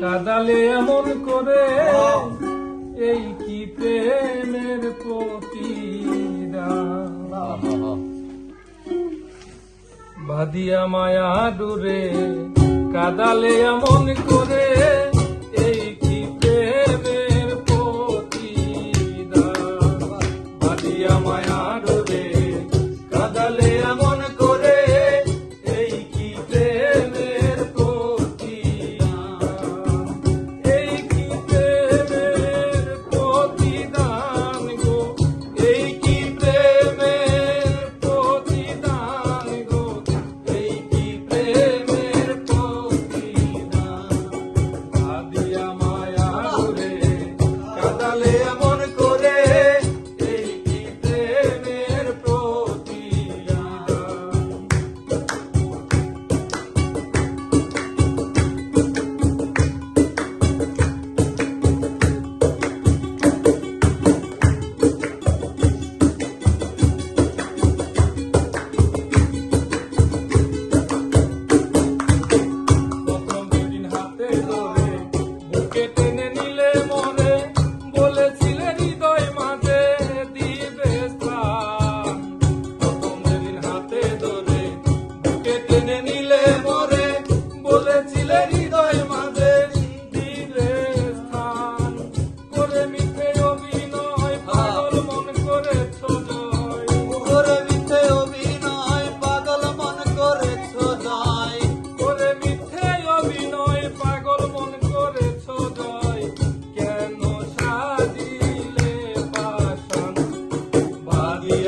কাদালে এমন করে এই কি প্রেমের ভাদিয়া মায়া দূরে কাদালে এমন করে এই কি ভাদিয়া মায়া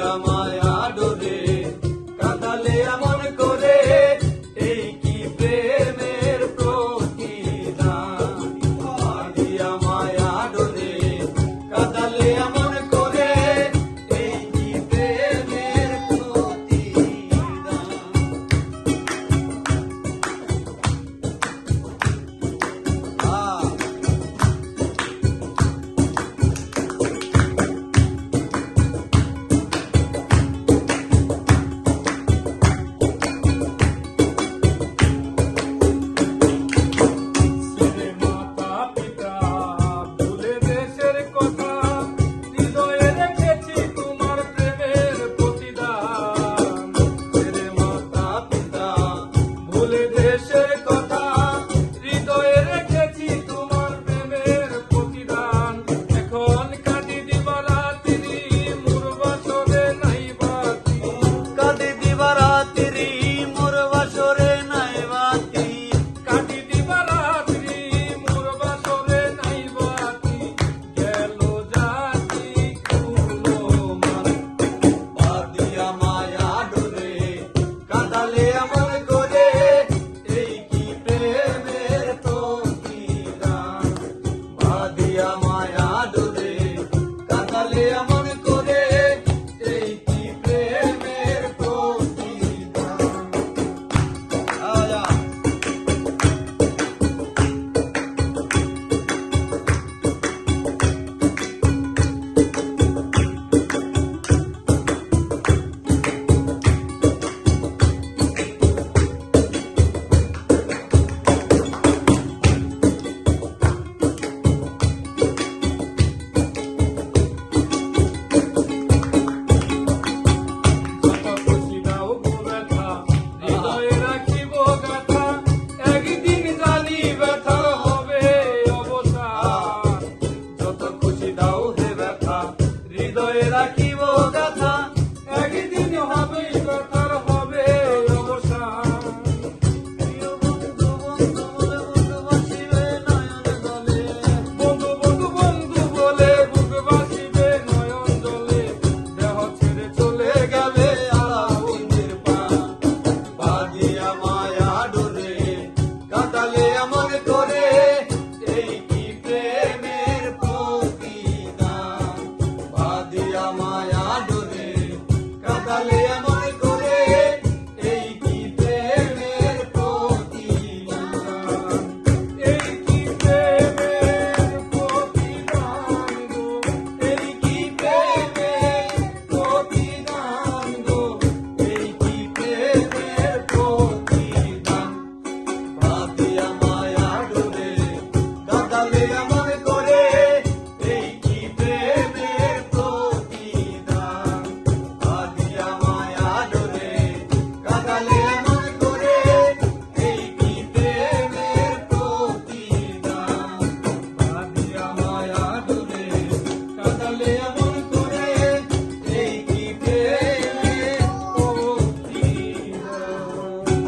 Maria, y doy la aquí.